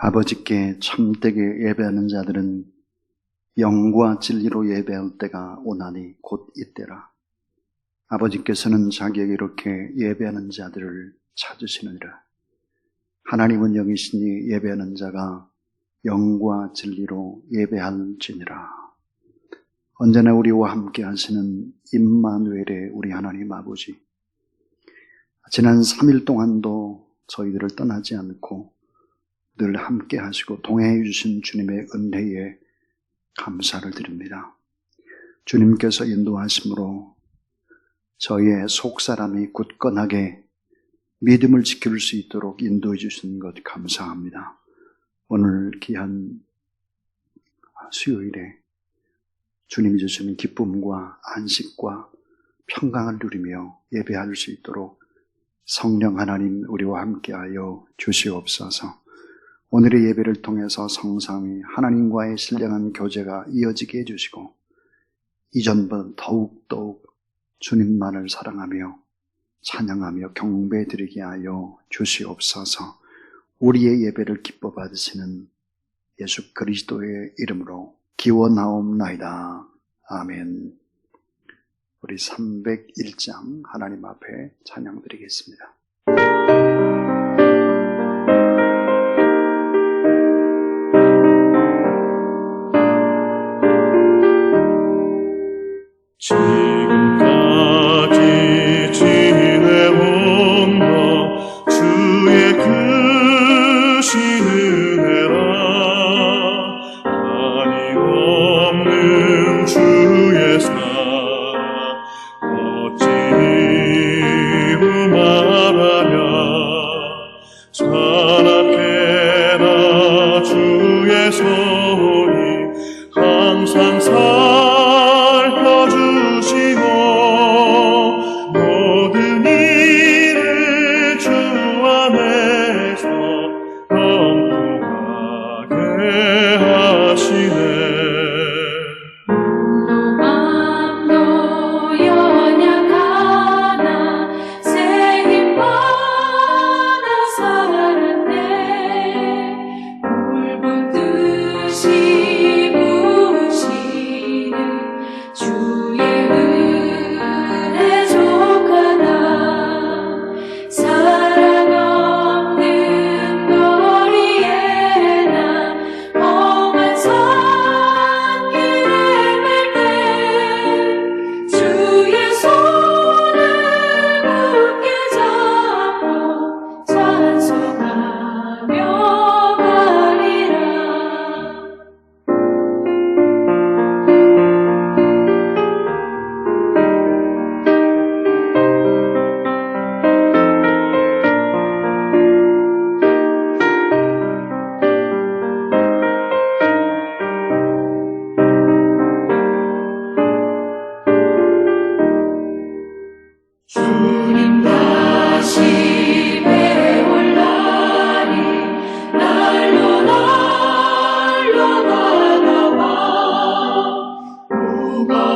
아버지께 참되게 예배하는 자들은 영과 진리로 예배할 때가 오나니 곧 이때라. 아버지께서는 자기에게 이렇게 예배하는 자들을 찾으시느니라. 하나님은 영이시니 예배하는 자가 영과 진리로 예배할지니라. 언제나 우리와 함께 하시는 임마누엘의 우리 하나님 아버지. 지난 3일 동안도 저희들을 떠나지 않고 늘 함께 하시고 동행해 주신 주님의 은혜에 감사를 드립니다. 주님께서 인도하심으로 저희의 속사람이 굳건하게 믿음을 지킬 수 있도록 인도해 주신 것 감사합니다. 오늘 귀한 수요일에 주님이 주시는 기쁨과 안식과 평강을 누리며 예배할 수 있도록 성령 하나님 우리와 함께하여 주시옵소서. 오늘의 예배를 통해서 성삼이 하나님과의 신령한 교제가 이어지게 해주시고 이전보다 더욱더욱 주님만을 사랑하며 찬양하며 경배드리게 하여 주시옵소서 우리의 예배를 기뻐 받으시는 예수 그리스도의 이름으로 기원하옵나이다. 아멘. 우리 301장 하나님 앞에 찬양 드리겠습니다.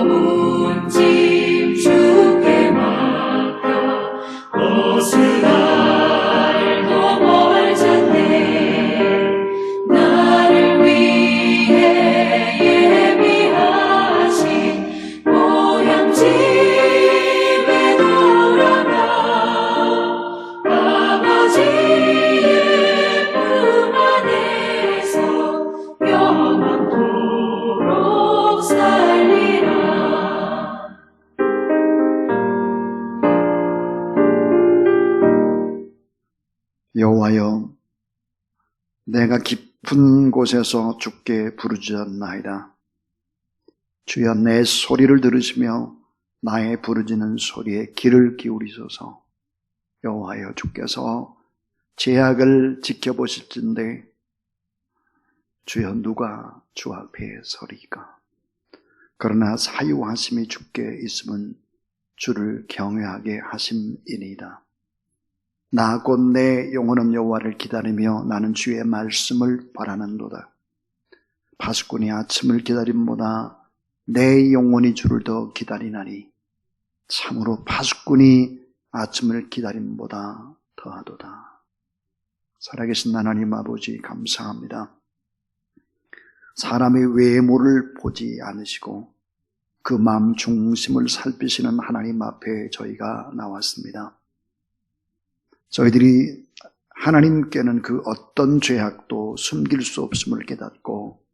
무 곳에서 주께 부르짖었나이다. 주여 내 소리를 들으시며 나의 부르짖는 소리에 귀를 기울이소서. 여호와여 주께서 제약을 지켜보실진데 주여 누가 주 앞에 서리까? 그러나 사유하심이 주께 있으면 주를 경외하게 하심이니이다. 나 곧 내 영혼은 여호와를 기다리며 나는 주의 말씀을 바라는도다. 파수꾼이 아침을 기다림보다 내 영혼이 주를 더 기다리나니 참으로 파수꾼이 아침을 기다림보다 더하도다. 살아계신 하나님 아버지 감사합니다. 사람의 외모를 보지 않으시고 그 마음 중심을 살피시는 하나님 앞에 저희가 나왔습니다. 저희들이 하나님께는 그 어떤 죄악도 숨길 수 없음을 깨닫고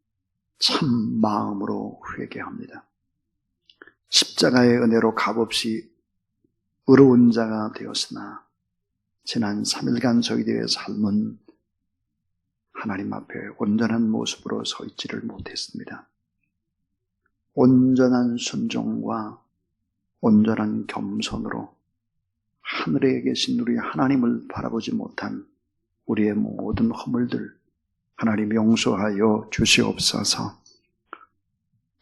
참 마음으로 회개합니다. 십자가의 은혜로 값없이 의로운 자가 되었으나 지난 3일간 저희들의 삶은 하나님 앞에 온전한 모습으로 서 있지를 못했습니다. 온전한 순종과 온전한 겸손으로 하늘에 계신 우리 하나님을 바라보지 못한 우리의 모든 허물들 하나님 용서하여 주시옵소서.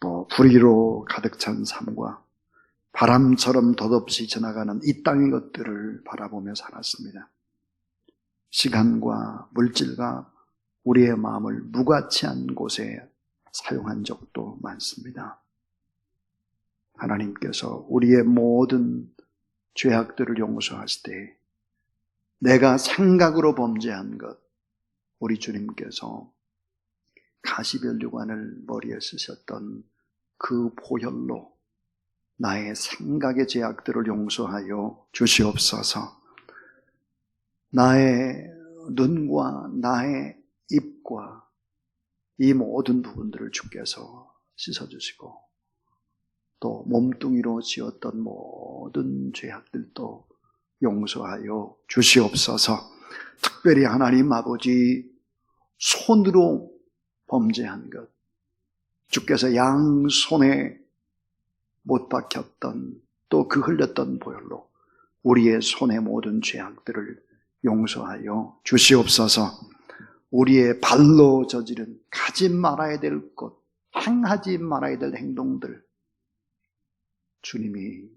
또 불의로 가득 찬 삶과 바람처럼 덧없이 지나가는 이 땅의 것들을 바라보며 살았습니다. 시간과 물질과 우리의 마음을 무가치한 곳에 사용한 적도 많습니다. 하나님께서 우리의 모든 죄악들을 용서하실 때 내가 생각으로 범죄한 것 우리 주님께서 가시별류관을 머리에 쓰셨던 그 보혈로 나의 생각의 죄악들을 용서하여 주시옵소서. 나의 눈과 나의 입과 이 모든 부분들을 주께서 씻어주시고 또 몸뚱이로 지었던 모든 죄악들도 용서하여 주시옵소서. 특별히 하나님 아버지 손으로 범죄한 것, 주께서 양손에 못 박혔던 또 그 흘렸던 보혈로 우리의 손의 모든 죄악들을 용서하여 주시옵소서. 우리의 발로 저지른 가지 말아야 될 것, 행하지 말아야 될 행동들, 주님이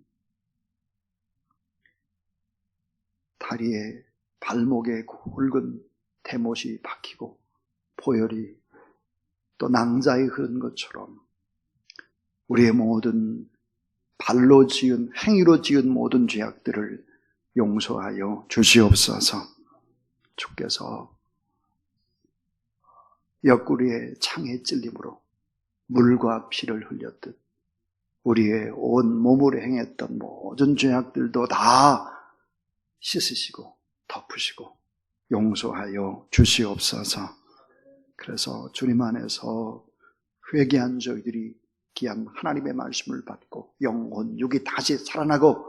다리에 발목에 굵은 대못이 박히고 포열이 또 낭자에 흐른 것처럼 우리의 모든 발로 지은 행위로 지은 모든 죄악들을 용서하여 주시옵소서. 주께서 옆구리에 창에 찔림으로 물과 피를 흘렸듯 우리의 온 몸으로 행했던 모든 죄악들도 다 씻으시고 덮으시고 용서하여 주시옵소서. 그래서 주님 안에서 회개한 저희들이 귀한 하나님의 말씀을 받고 영혼, 육이 다시 살아나고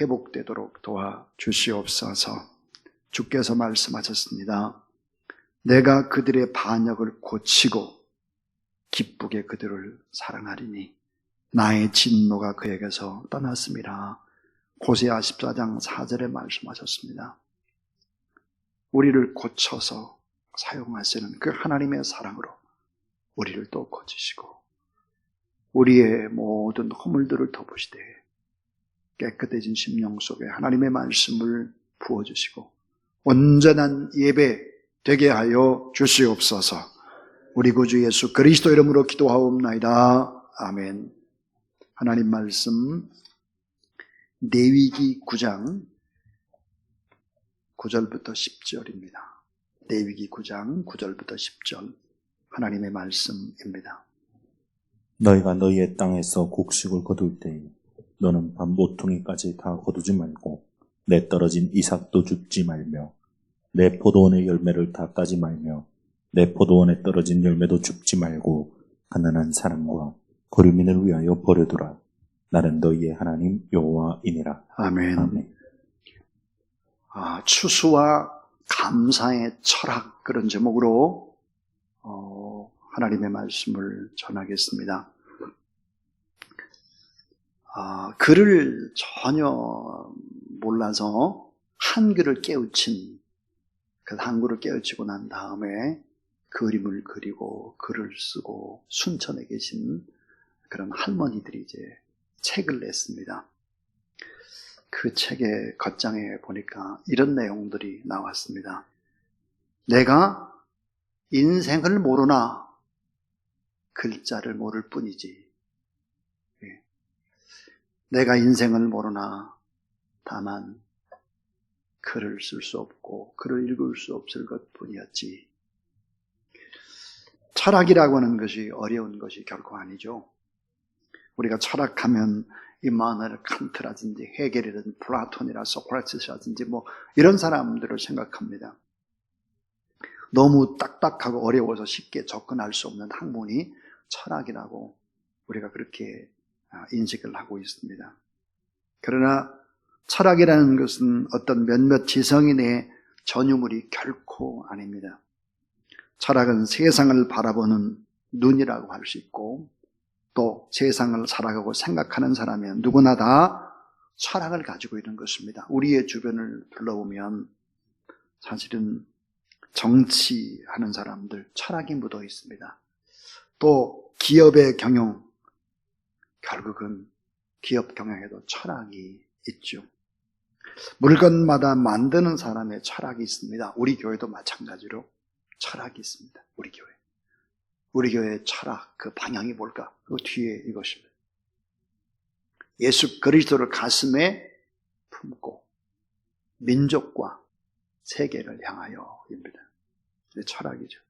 회복되도록 도와 주시옵소서. 주께서 말씀하셨습니다. 내가 그들의 반역을 고치고 기쁘게 그들을 사랑하리니 나의 진노가 그에게서 떠났습니다. 고세아 14장 4절에 말씀하셨습니다. 우리를 고쳐서 사용하시는 그 하나님의 사랑으로 우리를 또 고치시고 우리의 모든 허물들을 덮으시되 깨끗해진 심령 속에 하나님의 말씀을 부어주시고 온전한 예배 되게 하여 주시옵소서 우리 구주 예수 그리스도 이름으로 기도하옵나이다. 아멘 하나님 말씀 내위기 9장 9절부터 10절입니다. 내위기 9장 9절부터 10절 하나님의 말씀입니다. 너희가 너희의 땅에서 곡식을 거둘 때에 너는 밤 모퉁이까지 다 거두지 말고 내 떨어진 이삭도 줍지 말며 내 포도원의 열매를 다 따지 말며 내 포도원에 떨어진 열매도 줍지 말고 가난한 사람과 거류민을 위하여 버려두라. 나는 너희의 하나님 여호와이니라. 아멘. 아멘. 아, 추수와 감사의 철학 그런 제목으로 어, 하나님의 말씀을 전하겠습니다. 아, 글을 전혀 몰라서 한글을 깨우친 그 한글을 깨우치고 난 다음에 그림을 그리고 글을 쓰고 순천에 계신 그런 할머니들이 이제 책을 냈습니다. 그 책의 겉장에 보니까 이런 내용들이 나왔습니다. 내가 인생을 모르나 글자를 모를 뿐이지. 예. 내가 인생을 모르나 다만 글을 쓸 수 없고 글을 읽을 수 없을 것 뿐이었지. 철학이라고 하는 것이 어려운 것이 결코 아니죠. 우리가 철학하면 이마누엘 칸트라든지 헤겔이라든지 플라톤이라 소크라테스라든지 뭐 이런 사람들을 생각합니다. 너무 딱딱하고 어려워서 쉽게 접근할 수 없는 학문이 철학이라고 우리가 그렇게 아, 인식을 하고 있습니다. 그러나 철학이라는 것은 어떤 몇몇 지성인의 전유물이 결코 아닙니다. 철학은 세상을 바라보는 눈이라고 할 수 있고 또 세상을 살아가고 생각하는 사람이 누구나 다 철학을 가지고 있는 것입니다. 우리의 주변을 둘러보면 사실은 정치하는 사람들 철학이 묻어 있습니다. 또 기업의 경영 결국은 기업 경영에도 철학이 있죠. 물건마다 만드는 사람의 철학이 있습니다. 우리 교회도 마찬가지로 철학이 있습니다. 우리 교회. 우리 교회의 철학, 그 방향이 뭘까? 그 뒤에 이것입니다. 예수 그리스도를 가슴에 품고 민족과 세계를 향하여입니다. 이 철학이죠.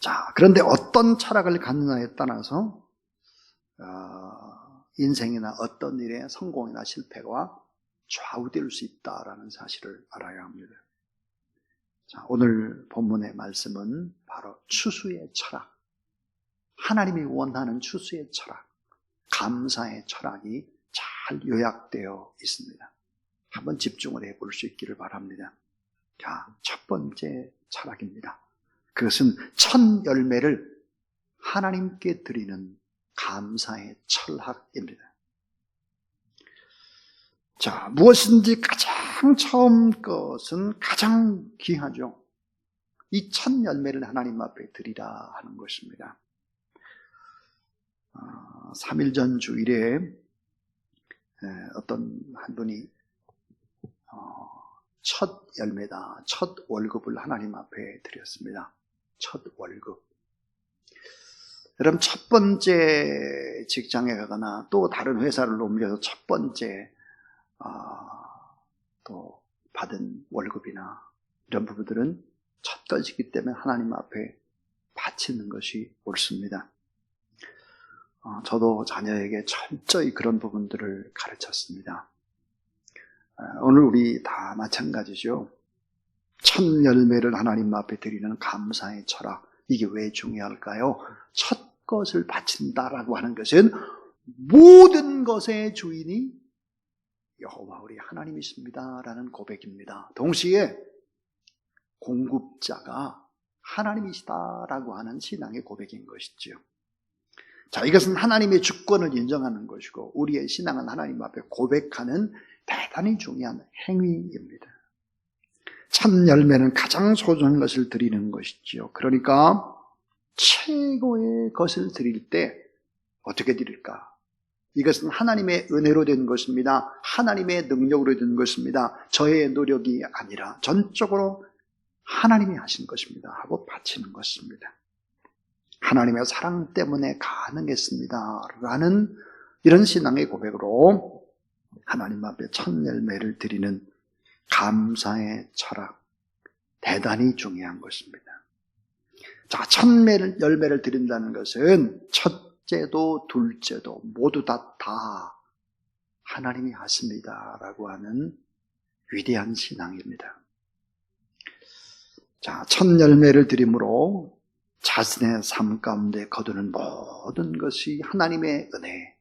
자, 그런데 어떤 철학을 갖느냐에 따라서 어, 인생이나 어떤 일의 성공이나 실패가 좌우될 수 있다라는 사실을 알아야 합니다. 자, 오늘 본문의 말씀은 바로 추수의 철학. 하나님이 원하는 추수의 철학, 감사의 철학이 잘 요약되어 있습니다. 한번 집중을 해볼 수 있기를 바랍니다. 자, 첫 번째 철학입니다. 그것은 첫 열매를 하나님께 드리는 감사의 철학입니다. 자, 무엇인지 가장 처음 것은 가장 귀하죠. 이 첫 열매를 하나님 앞에 드리라 하는 것입니다. 어, 3일 전 주일에 에, 어떤 한 분이 어, 첫 열매다, 첫 월급을 하나님 앞에 드렸습니다. 첫 월급. 여러분, 첫 번째 직장에 가거나 또 다른 회사를 옮겨서 첫 번째, 아, 또 받은 월급이나 이런 부분들은 첫 것이기 때문에 하나님 앞에 바치는 것이 옳습니다. 어, 저도 자녀에게 철저히 그런 부분들을 가르쳤습니다. 어, 오늘 우리 다 마찬가지죠. 첫 열매를 하나님 앞에 드리는 감사의 철학. 이게 왜 중요할까요? 첫 것을 바친다라고 하는 것은 모든 것의 주인이 여호와 우리 하나님이십니다라는 고백입니다. 동시에 공급자가 하나님이시다라고 하는 신앙의 고백인 것이지요. 자, 이것은 하나님의 주권을 인정하는 것이고 우리의 신앙은 하나님 앞에 고백하는 대단히 중요한 행위입니다. 참 열매는 가장 소중한 것을 드리는 것이지요. 그러니까 최고의 것을 드릴 때 어떻게 드릴까? 이것은 하나님의 은혜로 된 것입니다. 하나님의 능력으로 된 것입니다. 저의 노력이 아니라 전적으로 하나님이 하신 것입니다. 하고 바치는 것입니다. 하나님의 사랑 때문에 가능했습니다. 라는 이런 신앙의 고백으로 하나님 앞에 첫 열매를 드리는 감사의 철학. 대단히 중요한 것입니다. 자, 첫 열매를 드린다는 것은 첫째도 둘째도 모두 다, 다 하나님이 하십니다. 라고 하는 위대한 신앙입니다. 자, 첫 열매를 드림으로 자신의 삶 가운데 거두는 모든 것이 하나님의 은혜,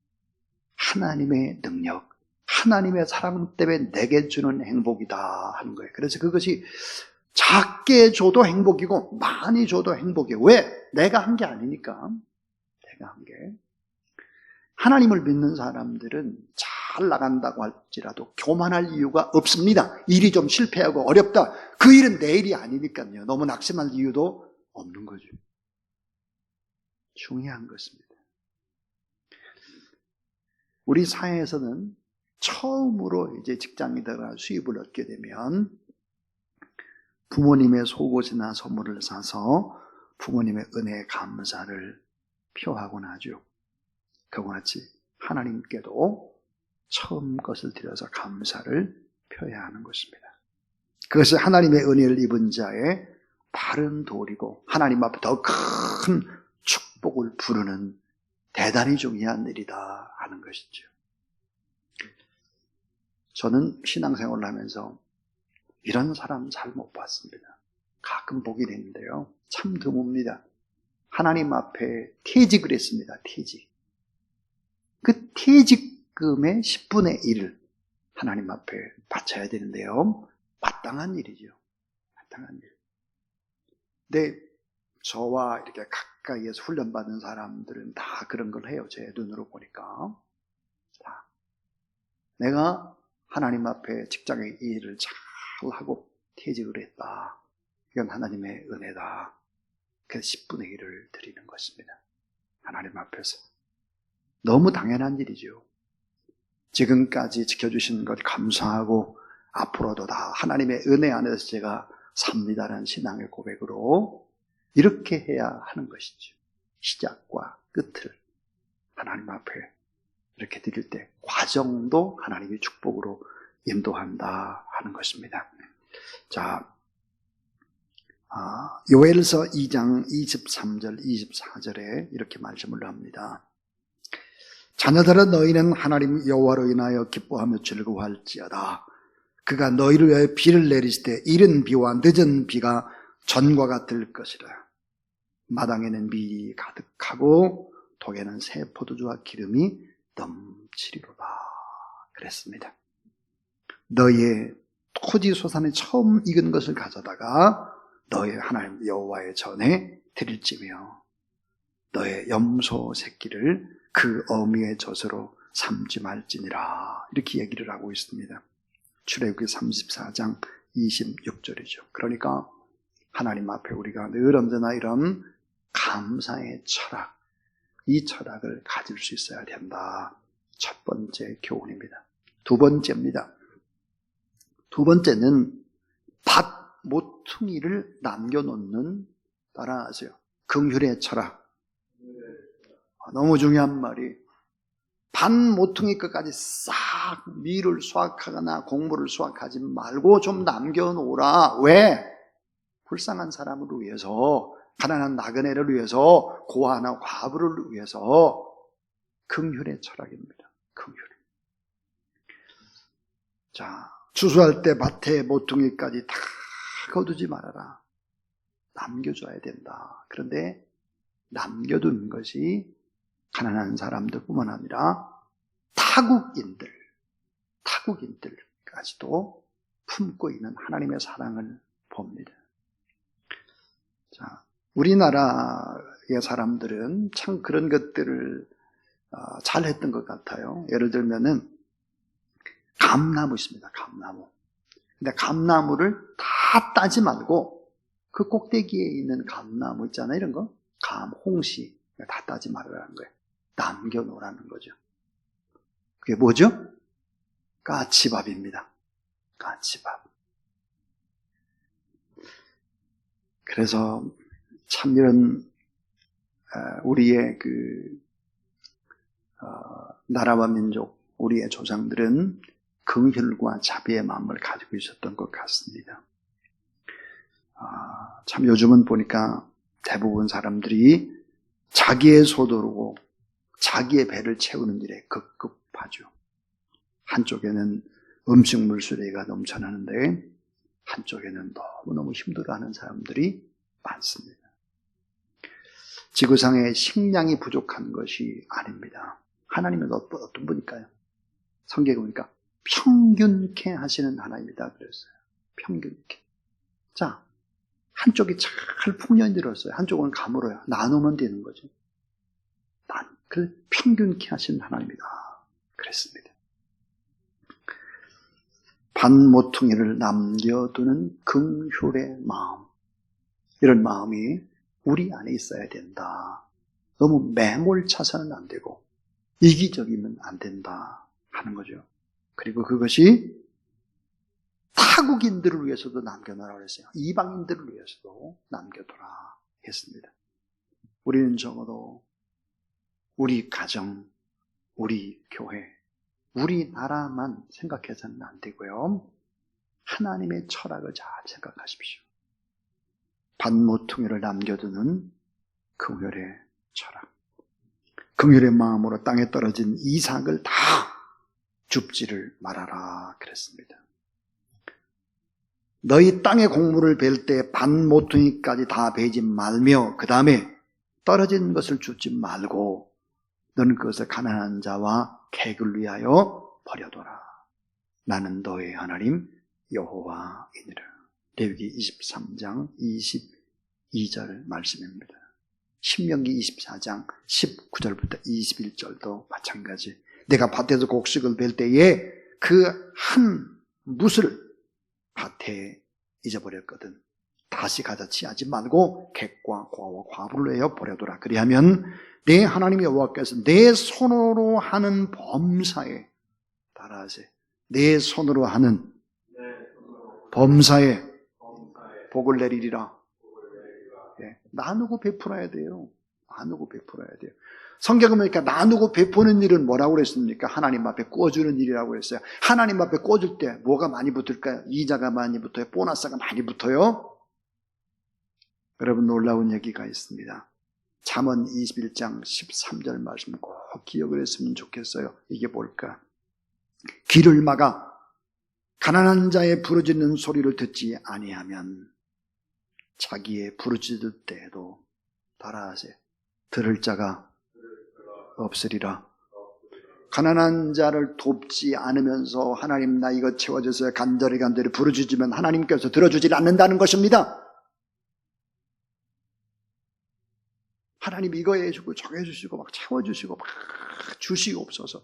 하나님의 능력, 하나님의 사랑 때문에 내게 주는 행복이다 하는 거예요. 그래서 그것이 작게 줘도 행복이고 많이 줘도 행복이에요. 왜? 내가 한 게 아니니까. 내가 한 게. 하나님을 믿는 사람들은 잘 나간다고 할지라도 교만할 이유가 없습니다. 일이 좀 실패하고 어렵다. 그 일은 내 일이 아니니까요. 너무 낙심할 이유도 없는 거죠. 중요한 것입니다. 우리 사회에서는 처음으로 이제 직장에 들어가 수입을 얻게 되면 부모님의 속옷이나 선물을 사서 부모님의 은혜 감사를 표하곤 하죠. 그와 같이 하나님께도 처음 것을 드려서 감사를 펴야 하는 것입니다. 그것이 하나님의 은혜를 입은 자의 바른 도리고 하나님 앞에 더 큰 축복을 부르는 대단히 중요한 일이다 하는 것이죠. 저는 신앙생활을 하면서 이런 사람 잘 못 봤습니다. 가끔 보게 되는데요. 참 드뭅니다. 하나님 앞에 퇴직을 했습니다. 퇴직. 그 퇴직금의 10분의 1을 하나님 앞에 바쳐야 되는데요. 마땅한 일이죠. 마땅한 일. 근데 저와 이렇게 가까이에서 훈련받은 사람들은 다 그런 걸 해요. 제 눈으로 보니까. 자, 내가 하나님 앞에 직장의 일을 잘 하고 퇴직을 했다. 이건 하나님의 은혜다. 그래서 10분의 1을 드리는 것입니다. 하나님 앞에서. 너무 당연한 일이죠. 지금까지 지켜주신 것 감사하고 앞으로도 다 하나님의 은혜 안에서 제가 삽니다라는 신앙의 고백으로 이렇게 해야 하는 것이죠. 시작과 끝을 하나님 앞에 이렇게 드릴 때 과정도 하나님의 축복으로 인도한다 하는 것입니다. 자, 아, 요엘서 2장 23절, 24절에 이렇게 말씀을 합니다. 자녀들아 너희는 하나님 여호와로 인하여 기뻐하며 즐거워할지어다. 그가 너희를 위하여 비를 내리실 때 이른 비와 늦은 비가 전과 같을 것이라. 마당에는 밀이 가득하고 독에는 새 포도주와 기름이 넘치리로다. 그랬습니다. 너희의 토지 소산에 처음 익은 것을 가져다가 너의 하나님 여호와의 전에 드릴지며 너의 염소 새끼를 그 어미의 젖으로 삼지 말지니라 이렇게 얘기를 하고 있습니다. 출애굽기 34장 26절이죠. 그러니까 하나님 앞에 우리가 늘 언제나 이런 감사의 철학, 이 철학을 가질 수 있어야 된다. 첫 번째 교훈입니다. 두 번째입니다. 두 번째는 밭 모퉁이를 남겨놓는 따라하세요. 긍휼의 철학. 아, 너무 중요한 말이 반 모퉁이 끝까지 싹 밀을 수확하거나 곡물을 수확하지 말고 좀 남겨놓으라. 왜? 불쌍한 사람을 위해서, 가난한 나그네를 위해서, 고아나 과부를 위해서 긍휼의 철학입니다. 긍휼. 자, 추수할 때 밭에 모퉁이까지 다 거두지 말아라. 남겨줘야 된다. 그런데 남겨둔 것이 가난한 사람들 뿐만 아니라 타국인들, 타국인들까지도 품고 있는 하나님의 사랑을 봅니다. 자, 우리나라의 사람들은 참 그런 것들을 어, 잘 했던 것 같아요. 예를 들면은 감나무 있습니다. 감나무. 근데 감나무를 다 따지 말고 그 꼭대기에 있는 감나무 있잖아요. 이런 거. 감, 홍시. 다 따지 말으라는 거예요. 남겨놓으라는 거죠. 그게 뭐죠? 까치밥입니다. 까치밥. 그래서 참 이런 어, 우리의 그 어, 나라와 민족, 우리의 조상들은 긍휼과 자비의 마음을 가지고 있었던 것 같습니다. 아, 참 요즘은 보니까 대부분 사람들이 자기의 소도르고 자기의 배를 채우는 일에 급급하죠. 한쪽에는 음식물 쓰레기가 넘쳐나는데 한쪽에는 너무너무 힘들어하는 사람들이 많습니다. 지구상에 식량이 부족한 것이 아닙니다. 하나님은 어떤 분일까요? 성경에 보니까 평균케 하시는 하나님이다 그랬어요. 평균케. 자, 한쪽이 잘 풍년이 들었어요. 한쪽은 가물어요. 나누면 되는 거죠. 난, 그 평균케 하시는 하나님이다. 그랬습니다. 반모퉁이를 남겨두는 긍휼의 마음. 이런 마음이 우리 안에 있어야 된다. 너무 매몰차서는 안 되고 이기적이면 안 된다 하는 거죠. 그리고 그것이 타국인들을 위해서도 남겨놓으라 그랬어요. 이방인들을 위해서도 남겨둬라 했습니다. 우리는 적어도 우리 가정, 우리 교회, 우리나라만 생각해서는 안 되고요. 하나님의 철학을 잘 생각하십시오. 반모퉁이를 남겨두는 긍휼의 철학. 긍휼의 마음으로 땅에 떨어진 이삭을 다 줍지를 말아라 그랬습니다. 너희 땅의 곡물을 벨 때 반 모퉁이까지 다 베지 말며 그 다음에 떨어진 것을 줍지 말고 너는 그것을 가난한 자와 객을 위하여 버려둬라. 나는 너의 하나님 여호와이니라. 레위기 23장 22절 말씀입니다. 신명기 24장 19절부터 21절도 마찬가지. 내가 밭에서 곡식을 벨 때에 그한 뭇을 밭에 잊어버렸거든. 다시 가져 치하지 말고 객과 과와 과부를 내어 버려둬라. 그리하면 내 하나님 여호와께서 내 손으로 하는 범사에 따라하세. 내 손으로 하는 범사에 복을 내리리라. 예, 나누고 베풀어야 돼요. 나누고 베풀어야 돼요. 성경을 보니까 나누고 베푸는 일은 뭐라고 그랬습니까? 하나님 앞에 꿔주는 일이라고 했어요. 하나님 앞에 꿔줄 때 뭐가 많이 붙을까요? 이자가 많이 붙어요. 보너스가 많이 붙어요. 여러분 놀라운 얘기가 있습니다. 잠언 21장 13절 말씀 꼭 기억을 했으면 좋겠어요. 이게 뭘까? 귀를 막아 가난한 자의 부르짖는 소리를 듣지 아니하면 자기의 부르짖을 때에도 따라하세요. 들을 자가 없으리라. 가난한 자를 돕지 않으면서 하나님 나 이거 채워주세요. 간절히 간절히 부르짖으면 하나님께서 들어주질 않는다는 것입니다. 하나님 이거 해주고 저거 해주시고 막 채워주시고 막 주시옵소서.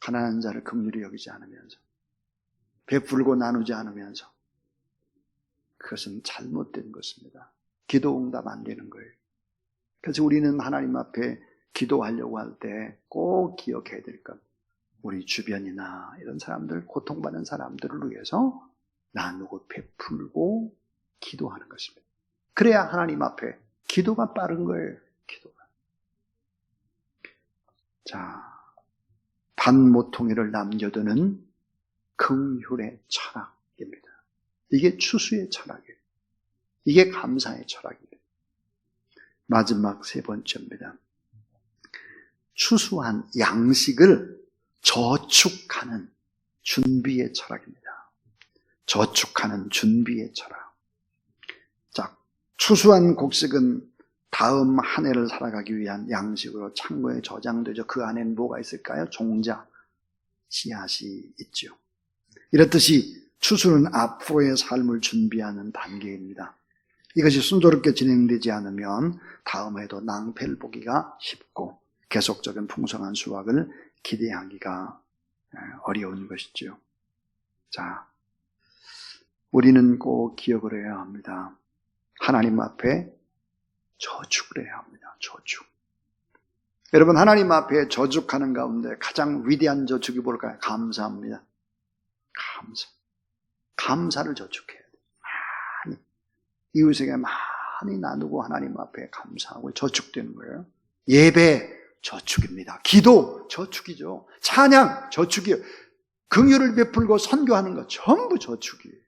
가난한 자를 긍휼히 여기지 않으면서 베풀고 나누지 않으면서 그것은 잘못된 것입니다. 기도 응답 안 되는 거예요. 그래서 우리는 하나님 앞에 기도하려고 할 때 꼭 기억해야 될 것. 우리 주변이나 이런 사람들, 고통받는 사람들을 위해서 나누고 베풀고 기도하는 것입니다. 그래야 하나님 앞에 기도가 빠른 거예요. 기도가. 자, 반모퉁이를 남겨두는 긍휼의 철학입니다. 이게 추수의 철학이에요. 이게 감사의 철학이에요. 마지막 세 번째입니다. 추수한 양식을 저축하는 준비의 철학입니다. 저축하는 준비의 철학. 자, 추수한 곡식은 다음 한 해를 살아가기 위한 양식으로 창고에 저장되죠. 그 안에는 뭐가 있을까요? 종자, 씨앗이 있죠. 이렇듯이 추수는 앞으로의 삶을 준비하는 단계입니다. 이것이 순조롭게 진행되지 않으면 다음 해도 낭패를 보기가 쉽고 계속적인 풍성한 수확을 기대하기가 어려운 것이지요. 자, 우리는 꼭 기억을 해야 합니다. 하나님 앞에 저축을 해야 합니다. 저축. 여러분 하나님 앞에 저축하는 가운데 가장 위대한 저축이 뭘까요? 감사합니다. 감사. 감사를 저축해야 돼요. 이웃에게 많이 나누고 하나님 앞에 감사하고 저축되는 거예요. 예배 저축입니다. 기도 저축이죠. 찬양 저축이에요. 긍휼을 베풀고 선교하는 것 전부 저축이에요.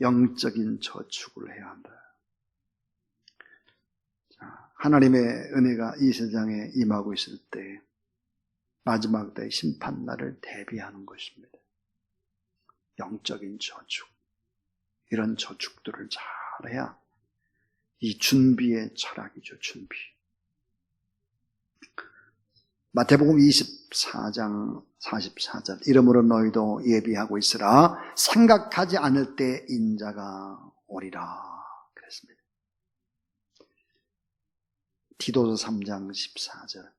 영적인 저축을 해야 한다. 자, 하나님의 은혜가 이 세상에 임하고 있을 때 마지막 때 심판날을 대비하는 것입니다. 영적인 저축. 이런 저축들을 잘해야 이 준비의 철학이죠, 준비. 마태복음 24장 44절 이러므로 너희도 예비하고 있으라 생각하지 않을 때 인자가 오리라 그랬습니다. 디도서 3장 14절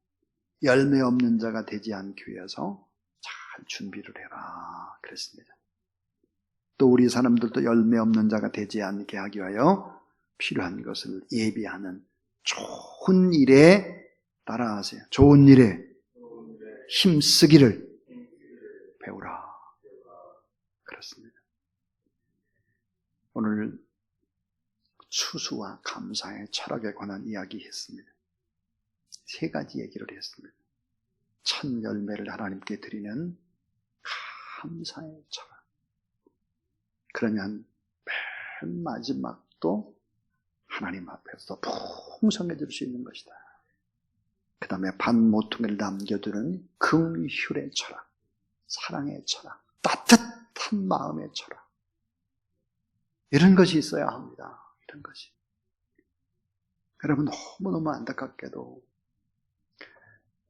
열매 없는 자가 되지 않기 위해서 잘 준비를 해라 그랬습니다. 또 우리 사람들도 열매 없는 자가 되지 않게 하기 위하여 필요한 것을 예비하는 좋은 일에 따라하세요. 좋은 일에 힘쓰기를 배우라. 그렇습니다. 오늘 추수와 감사의 철학에 관한 이야기 했습니다. 세 가지 얘기를 했습니다. 첫 열매를 하나님께 드리는 감사의 철학. 그러면 맨 마지막도 하나님 앞에서 풍성해질 수 있는 것이다. 그 다음에 반모퉁이를 남겨두는 긍휼의 철학, 사랑의 철학, 따뜻한 마음의 철학. 이런 것이 있어야 합니다. 이런 것이. 여러분 너무너무 안타깝게도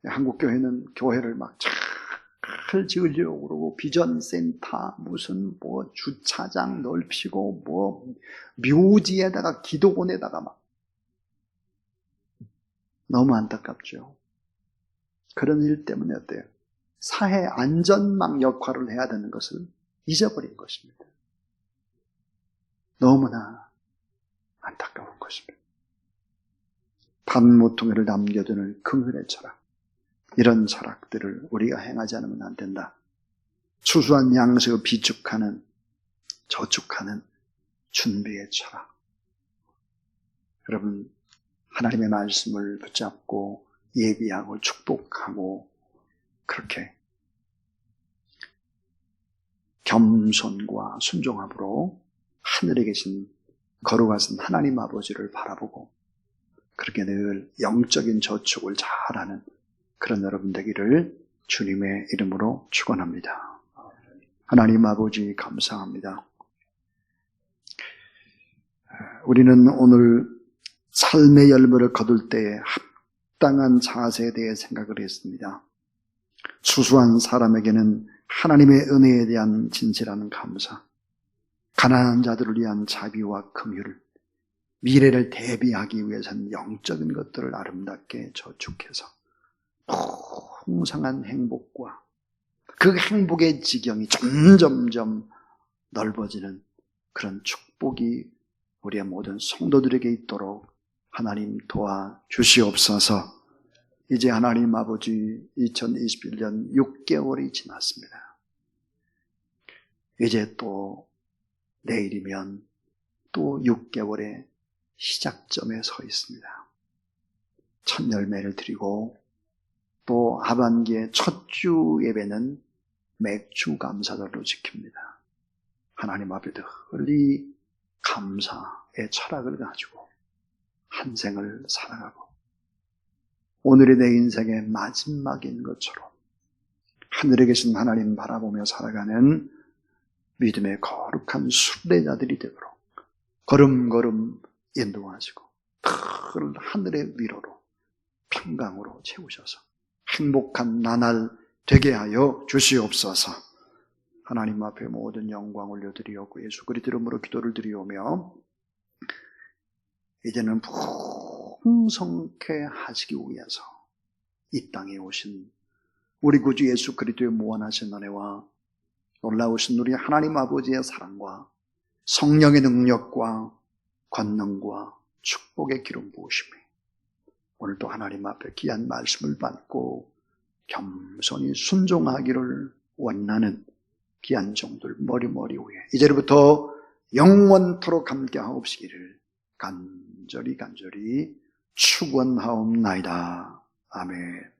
한국 교회는 교회를 막 잘 지으려고 그러고 비전센터 무슨 뭐 주차장 넓히고 뭐 묘지에다가 기도원에다가 막 너무 안타깝죠. 그런 일 때문에 어때요? 사회 안전망 역할을 해야 되는 것을 잊어버린 것입니다. 너무나 안타까운 것입니다. 반모퉁이를 남겨두는 긍휼의 철학. 이런 철학들을 우리가 행하지 않으면 안 된다. 수수한 양식을 비축하는, 저축하는 준비의 철학. 여러분, 하나님의 말씀을 붙잡고 예비하고 축복하고 그렇게 겸손과 순종함으로 하늘에 계신 거룩하신 하나님 아버지를 바라보고 그렇게 늘 영적인 저축을 잘하는 그런 여러분 되기를 주님의 이름으로 축원합니다. 하나님 아버지 감사합니다. 우리는 오늘 삶의 열매를 거둘 때에 합당한 자세에 대해 생각을 했습니다. 수수한 사람에게는 하나님의 은혜에 대한 진실한 감사, 가난한 자들을 위한 자비와 긍휼을, 미래를 대비하기 위해서는 영적인 것들을 아름답게 저축해서 풍성한 행복과 그 행복의 지경이 점점점 넓어지는 그런 축복이 우리의 모든 성도들에게 있도록 하나님 도와 주시옵소서. 이제 하나님 아버지 2021년 6개월이 지났습니다. 이제 또 내일이면 또 6개월의 시작점에 서 있습니다. 첫 열매를 드리고 또 하반기의 첫 주 예배는 맥주 감사절로 지킵니다. 하나님 앞에 널리 감사의 철학을 가지고 한 생을 살아가고 오늘의 내 인생의 마지막인 것처럼 하늘에 계신 하나님 바라보며 살아가는 믿음의 거룩한 순례자들이 되도록 걸음걸음 인도하시고 큰 하늘의 위로로 평강으로 채우셔서 행복한 나날 되게 하여 주시옵소서. 하나님 앞에 모든 영광 올려드리었고 예수 그리스도 이름으로 기도를 드리오며 이제는 풍성케 하시기 위해서 이 땅에 오신 우리 구주 예수 그리스도의 무한하신 은혜와 놀라우신 우리 하나님 아버지의 사랑과 성령의 능력과 권능과 축복의 기름 부으심이 오늘도 하나님 앞에 귀한 말씀을 받고 겸손히 순종하기를 원하는 귀한 종들 머리머리 위에 이제부터 영원토록 함께하옵시기를 간절히 간절히 축원하옵나이다. 아멘.